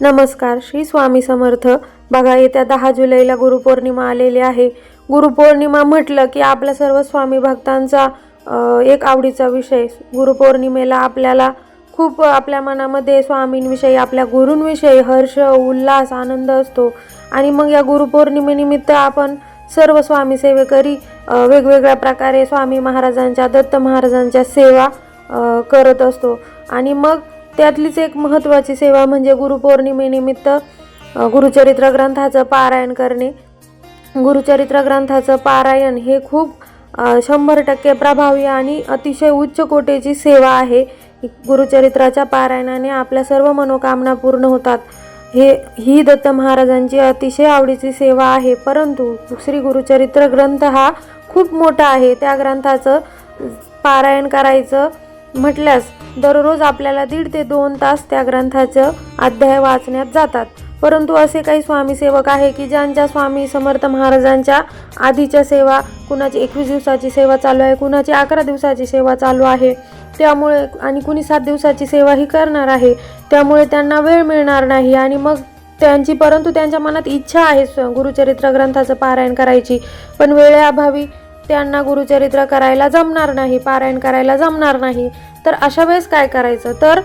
नमस्कार श्री स्वामी समर्थ. बघा येत्या दहा जुलैला गुरुपौर्णिमा आलेली आहे. गुरुपौर्णिमा म्हटलं की आपल्या सर्व स्वामी भक्तांचा एक आवडीचा विषय. गुरुपौर्णिमेला आपल्याला खूप आपल्या मनामध्ये स्वामींविषयी आपल्या गुरूंविषयी हर्ष उल्हास आनंद असतो. आणि मग या गुरुपौर्णिमेनिमित्त आपण सर्व स्वामी सेवेकरी वेगवेगळ्या प्रकारे स्वामी महाराजांच्या दत्त महाराजांच्या सेवा करत असतो. आणि मग त्यातलीच एक महत्त्वाची सेवा म्हणजे गुरुपौर्णिमेनिमित्त गुरुचरित्र ग्रंथाचं पारायण करणे. गुरुचरित्र ग्रंथाचं पारायण हे खूप शंभर टक्के प्रभावी आणि अतिशय उच्च कोटेची सेवा आहे. गुरुचरित्राच्या पारायणाने आपल्या सर्व मनोकामना पूर्ण होतात. हे ही दत्त महाराजांची अतिशय आवडीची सेवा आहे. परंतु श्री गुरुचरित्र ग्रंथ हा खूप मोठा आहे. त्या ग्रंथाचं पारायण करायचं म्हटल्यास दररोज आपल्याला दीड ते दोन तास त्या ग्रंथाचं अध्याय वाचण्यात जातात. परंतु असे काही स्वामी सेवक आहे की ज्यांच्या स्वामी समर्थ महाराजांच्या आधीच्या सेवा कुणाची एकवीस दिवसाची सेवा चालू आहे कुणाची अकरा दिवसाची सेवा चालू आहे त्यामुळे आणि कुणी सात दिवसाची सेवा ही करणार आहे त्यामुळे त्यांना वेळ मिळणार नाही आणि मग त्यांची परंतु त्यांच्या मनात इच्छा आहे स्व- गुरुचरित्र ग्रंथाचं पारायण करायची. पण वेळेअभावी त्यांना गुरुचरित्र करायला जमणार नाही पारायण करायला जमणार नाही. तर अशा वेळेस काय करायचं? तर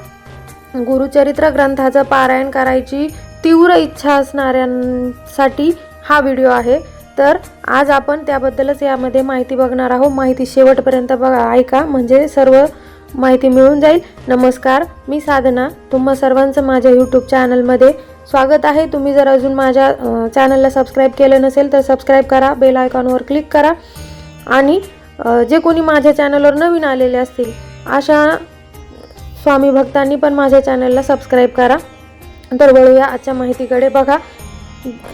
गुरुचरित्र ग्रंथाचं पारायण करायची तीव्र इच्छा असणाऱ्यांसाठी हा व्हिडिओ आहे. तर आज आपण त्याबद्दलच यामध्ये माहिती बघणार आहोत. माहिती शेवटपर्यंत बघा ऐका. म्हणजे सर्व माहिती मिळून जाईल. नमस्कार मी साधना. तुम्हा सर्वांचं माझ्या यूट्यूब चॅनलमध्ये स्वागत आहे. तुम्ही जर अजून माझ्या चॅनलला सबस्क्राईब केलं नसेल तर सबस्क्राईब करा. बेल आयकॉनवर क्लिक करा. आणि जे कोणी माझ्या चॅनलवर नवीन आलेले असतील अशा स्वामी भक्तांनी पण माझ्या चॅनलला सबस्क्राईब करा. तर वळूया आजच्या माहितीकडे. बघा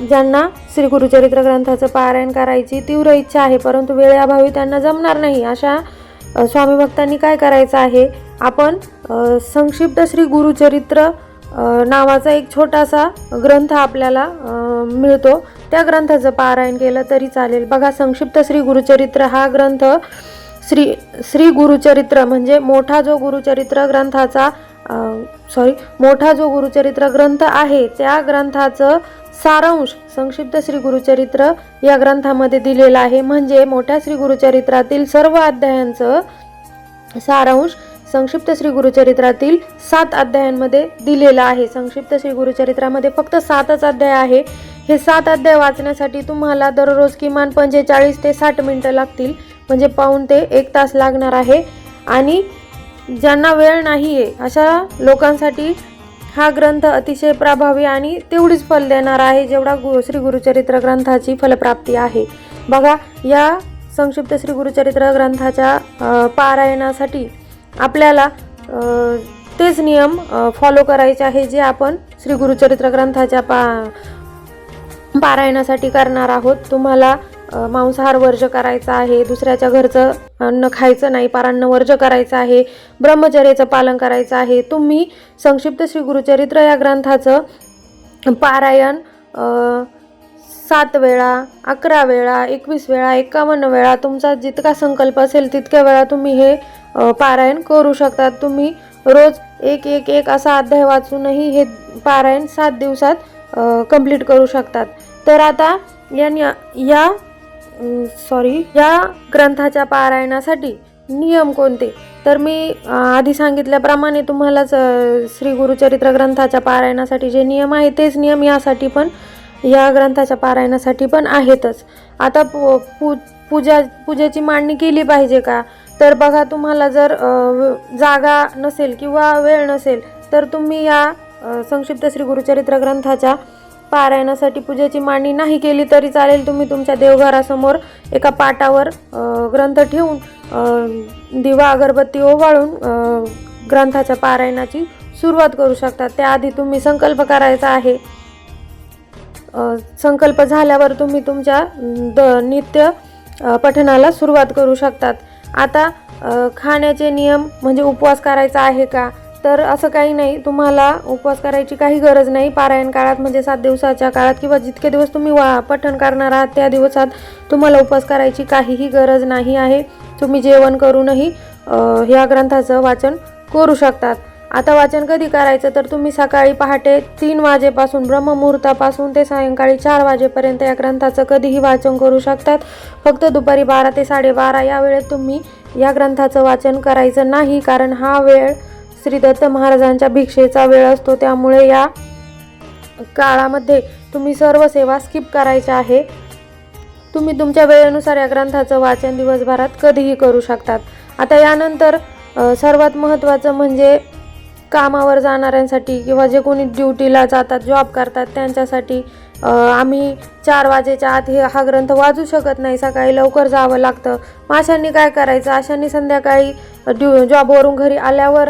ज्यांना श्री गुरुचरित्र ग्रंथाचं पारायण करायची तीव्र इच्छा आहे परंतु वेळेअभावी त्यांना जमणार नाही अशा स्वामी भक्तांनी काय करायचं आहे? आपण संक्षिप्त श्री गुरुचरित्र नावाचा एक छोटासा ग्रंथ आपल्याला मिळतो. त्या ग्रंथाचं पारायण केलं तरी चालेल. बघा संक्षिप्त श्री गुरुचरित्र हा ग्रंथ श्री श्री गुरुचरित्र म्हणजे मोठा जो गुरुचरित्र ग्रंथाचा सॉरी मोठा जो गुरुचरित्र ग्रंथ आहे त्या ग्रंथाचं सारांश संक्षिप्त श्री गुरुचरित्र या ग्रंथामध्ये दिलेलं आहे. म्हणजे मोठ्या श्री गुरुचरित्रातील सर्व अध्यायांचं सारांश संक्षिप्त श्री गुरुचरित्रातील सात अध्यायांमध्ये दिलेला आहे. संक्षिप्त श्री गुरुचरित्रामध्ये फक्त सातच अध्याय आहे. हे सात अध्याय वाचण्यासाठी तुम्हाला दररोज किमान पंचेचाळीस ते साठ मिनटं लागतील. म्हणजे पाऊण ते एक तास लागणार आहे. आणि ज्यांना वेळ नाही आहे अशा लोकांसाठी हा ग्रंथ अतिशय प्रभावी आणि तेवढीच फल देणार आहे जेवढा गु श्री गुरुचरित्र ग्रंथाची फलप्राप्ती आहे. बघा या संक्षिप्त श्री गुरुचरित्र ग्रंथाच्या पारायणासाठी आपल्याला तेच नियम फॉलो करायचे आहे जे आपण श्री गुरुचरित्र ग्रंथाच्या पा पारायणासाठी करणार आहोत. तुम्हाला मांसाहार वर्ज करायचा आहे दुसऱ्याच्या घरचं अन्न खायचं नाही पारान्न वर्ज करायचं आहे ब्रह्मचर्याचं पालन करायचं आहे. तुम्ही संक्षिप्त श्री गुरुचरित्र या ग्रंथाचं पारायण सात वेळा अकरा वेळा एकवीस वेळा एकावन्न वेळा तुमचा जितका संकल्प असेल तितक्या वेळा तुम्ही हे पारायण करू शकतात. तुम्ही रोज एक एक एक असा अध्याय वाचूनही हे पारायण सात दिवसात कंप्लीट करू शकतात. तर आता या या सॉरी या ग्रंथाच्या पारायणासाठी नियम कोणते? तर मी आधी सांगितल्याप्रमाणे तुम्हालाच श्री गुरुचरित्र ग्रंथाच्या पारायणासाठी जे नियम आहे तेच नियम यासाठी पण या ग्रंथाच्या पारायणासाठी पण आहेतच. आता पू पूजा पूजेची मांडणी केली पाहिजे का? तर बघा तुम्हाला जर जागा नसेल किंवा वेळ नसेल तर तुम्ही या संक्षिप्त श्री गुरुचरित्र ग्रंथाच्या पारायणासाठी पूजेची मांडणी नाही केली तरी चालेल. तुम्ही तुमच्या देवघरासमोर एका पाटावर ग्रंथ ठेवून दिवा अगरबत्ती ओवाळून ग्रंथाच्या पारायणाची सुरुवात करू शकता. त्याआधी तुम्ही संकल्प करायचा आहे. संकल्प झाल्यावर तुम्ही तुमच्या द नित्य पठणाला सुरुवात करू शकतात. आता खाण्याचे नियम म्हणजे उपवास करायचा आहे का? तर असं काही नाही. तुम्हाला उपवास करायची काही गरज नाही. पारायण काळात म्हणजे सात दिवसाच्या काळात किंवा जितके दिवस तुम्ही वा पठण करणार आहात त्या दिवसात तुम्हाला उपवास करायची काहीही गरज नाही आहे. तुम्ही जेवण करूनही ह्या ग्रंथाचं वाचन करू शकतात. आता वाचन कधी करायचं? तर तुम्ही सकाळी पहाटे तीन वाजेपासून ब्रह्ममुहूर्तापासून ते सायंकाळी चार वाजेपर्यंत या ग्रंथाचं कधीही वाचन करू शकतात. फक्त दुपारी बारा ते साडेबारा या वेळेत तुम्ही या ग्रंथाचं वाचन करायचं नाही कारण हा वेळ श्री दत्त महाराजांच्या भिक्षेचा वेळ असतो. त्यामुळे या काळामध्ये तुम्ही सर्व सेवा स्किप करायच्या आहे. तुम्ही तुमच्या वेळेनुसार या ग्रंथाचं वाचन दिवसभरात कधीही करू शकतात. आता यानंतर सर्वात महत्त्वाचं म्हणजे कामावर जाणाऱ्यांसाठी किंवा जे कोणी ड्युटीला जातात जॉब करतात त्यांच्यासाठी आम्ही चार वाजेच्या आत हे हा ग्रंथ वाचू शकत नाही. सकाळी लवकर जावं लागतं. मग अशांनी काय करायचं? अशांनी संध्याकाळी ड्यू जॉबवरून घरी आल्यावर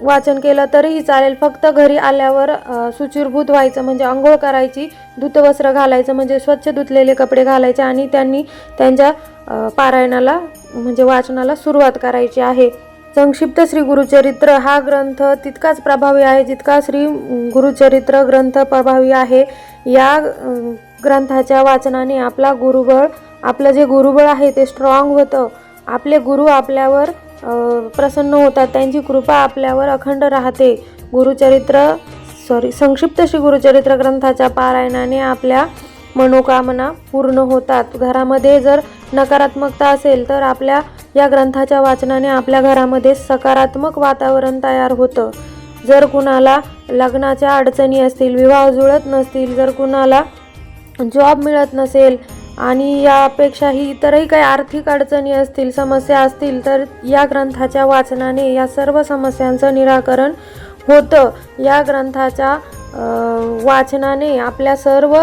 वाचन केलं तरीही चालेल. फक्त घरी आल्यावर सुचिरभूत व्हायचं म्हणजे आंघोळ करायची धुतवस्त्र घालायचं म्हणजे स्वच्छ धुतलेले कपडे घालायचे आणि त्यांनी त्यांच्या पारायणाला म्हणजे वाचनाला सुरुवात करायची आहे. संक्षिप्त श्री गुरुचरित्र हा ग्रंथ तितकाच प्रभावी आहे जितका श्री गुरुचरित्र ग्रंथ प्रभावी आहे. या ग्रंथाच्या वाचनाने आपला गुरुबळ आपलं जे गुरुबळ आहे ते स्ट्रॉंग होतं. आपले गुरु आपल्यावर प्रसन्न होतात. त्यांची कृपा आपल्यावर अखंड राहते. गुरुचरित्र सॉरी संक्षिप्त श्री गुरुचरित्र ग्रंथाच्या पारायणाने आपल्या मनोकामना पूर्ण होतात. घरामध्ये जर नकारात्मकता असेल तर आपल्या या ग्रंथाच्या वाचनाने आपल्या घरामध्ये सकारात्मक वातावरण तयार होतं. जर कुणाला लग्नाच्या अडचणी असतील विवाह जुळत नसतील जर कुणाला जॉब मिळत नसेल आणि यापेक्षाही इतरही काही आर्थिक अडचणी असतील समस्या असतील तर या ग्रंथाच्या वाचनाने या सर्व समस्यांचं निराकरण होतं. या ग्रंथाच्या वाचनाने आपल्या सर्व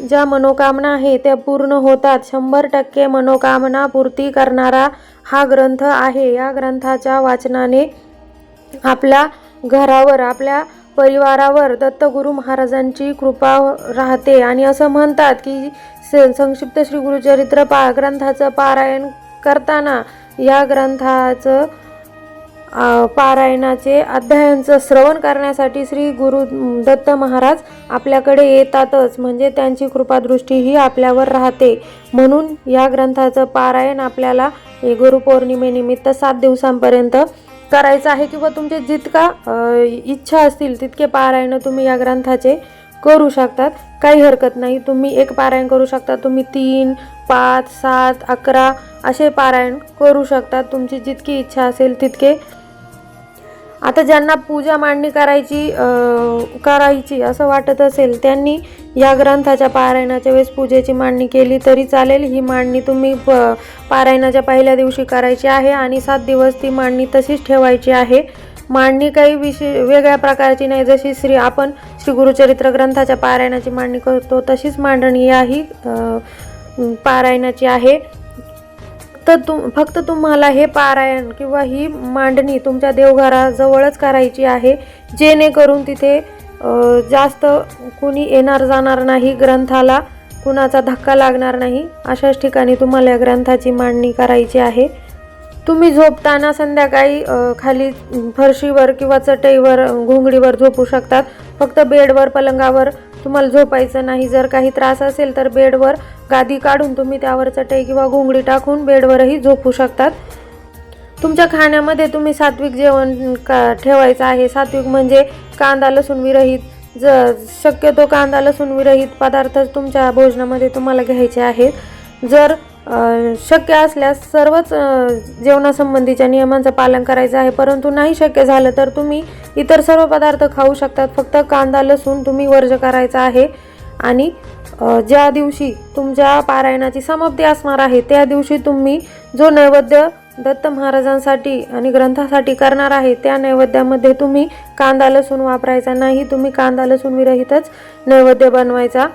ज्या मनोकामना आहे त्या पूर्ण होतात. शंभर टक्के मनोकामना पूर्ती करणारा हा ग्रंथ आहे. या ग्रंथाच्या वाचनाने आपल्या घरावर आपल्या परिवारावर दत्तगुरू महाराजांची कृपा राहते. आणि असं म्हणतात की संक्षिप्त श्री गुरुचरित्र पा ग्रंथाचं पारायण करताना या ग्रंथाचं पारायणाचे अध्यायांचं श्रवण करण्यासाठी श्री गुरु दत्त महाराज आपल्याकडे येतातच. म्हणजे त्यांची कृपादृष्टी ही आपल्यावर राहते. म्हणून या ग्रंथाचं पारायण आपल्याला गुरुपौर्णिमेनिमित्त सात दिवसांपर्यंत करायचं आहे. किंवा तुमचे जितका इच्छा असतील तितके पारायण तुम्ही या ग्रंथाचे करू शकतात. काही हरकत नाही. तुम्ही एक पारायण करू शकता. तुम्ही तीन पाच सात अकरा असे पारायण करू शकता. तुमची जितकी इच्छा असेल तितके. आता ज्यांना पूजा मांडणी करायची करायची असं वाटत असेल त्यांनी या ग्रंथाच्या पारायणाच्या वेळेस पूजेची मांडणी केली तरी चालेल. ही मांडणी तुम्ही प पारायणाच्या पहिल्या दिवशी करायची आहे आणि सात दिवस ती मांडणी तशीच ठेवायची आहे. मांडणी काही विशे वेगळ्या प्रकारची नाही. जशी श्री आपण श्री गुरुचरित्र ग्रंथाच्या पारायणाची मांडणी करतो. तशीच मांडणी याही पारायणाची आहे. तर तुम फक्त तुम्हाला हे पारायण किंवा ही मांडणी तुमच्या देवघराजवळच करायची आहे. जेणेकरून तिथे जास्त कुणी येणार जाणार नाही ग्रंथाला कुणाचा धक्का लागणार नाही अशाच ठिकाणी तुम्हाला या ग्रंथाची मांडणी करायची आहे. तुम्ही झोपताना संध्याकाळी खाली फरशीवर किंवा चटईवर घोंगडीवर झोपू शकतात. फक्त बेडवर पलंगावर तुम्हाला झोपायचं नाही. जर काही त्रास असेल तर बेडवर गादी काढून तुम्ही त्यावर चटई किंवा घोंगडी टाकून बेडवरही झोपू शकतात. तुमच्या खाण्यामध्ये तुम्ही सात्विक जेवण का ठेवायचं आहे? सात्विक म्हणजे कांदा लसूण विरहित. ज शक्यतो कांदा लसूण विरहित पदार्थ तुमच्या भोजनामध्ये तुम्हाला घ्यायचे आहेत. जर शक्य असल्यास सर्वच जेवणासंबंधीच्या नियमांचं पालन करायचं आहे. परंतु नाही शक्य झालं तर तुम्ही इतर सर्व पदार्थ खाऊ शकतात. फक्त कांदा लसूण तुम्ही वर्ज करायचा आहे. आणि ज्या दिवशी तुमच्या पारायणाची समाप्ती असणार आहे त्या दिवशी तुम्ही जो नैवेद्य दत्त महाराजांसाठी आणि ग्रंथासाठी करणार आहे त्या नैवेद्यामध्ये तुम्ही कांदा लसूण वापरायचा नाही. तुम्ही कांदा लसूण विरहितच नैवेद्य बनवायचा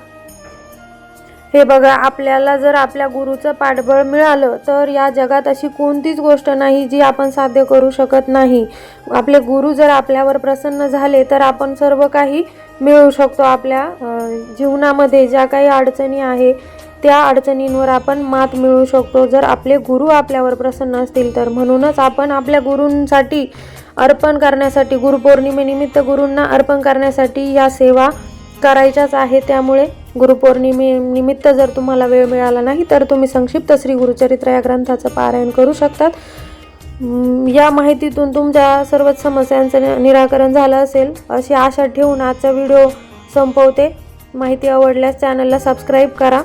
हे बघा आपल्याला जर आपल्या गुरुचं पाठबळ मिळालं तर या जगात अशी कोणतीच गोष्ट नाही जी आपण साध्य करू शकत नाही. आपले गुरु जर आपल्यावर प्रसन्न झाले तर आपण सर्व काही मिळवू शकतो आपल्या जीवनामध्ये. ज्या काही अडचणी आहे त्या अडचणींवर आपण मात मिळवू शकतो. जर आपले गुरु आपल्यावर प्रसन्न असतील तर म्हणूनच आपण आपल्या गुरूंसाठी अर्पण करण्यासाठी गुरुपौर्णिमेनिमित्त गुरूंना अर्पण करण्यासाठी या सेवा करायच्याच आहे त्यामुळे गुरुपौर्णिमेनिमित्त जर तुम्हाला वेळ मिळाला नाही तर तुम्ही संक्षिप्त श्री गुरुचरित्र या ग्रंथाचं पारायण करू शकतात. या माहितीतून तुमच्या सर्वच समस्यांचं नि- निराकरण झालं असेल. अशी आशा ठेवून आजचा व्हिडिओ संपवते. माहिती आवडल्यास चॅनलला सबस्क्राईब करा.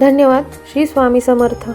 धन्यवाद. श्री स्वामी समर्थ.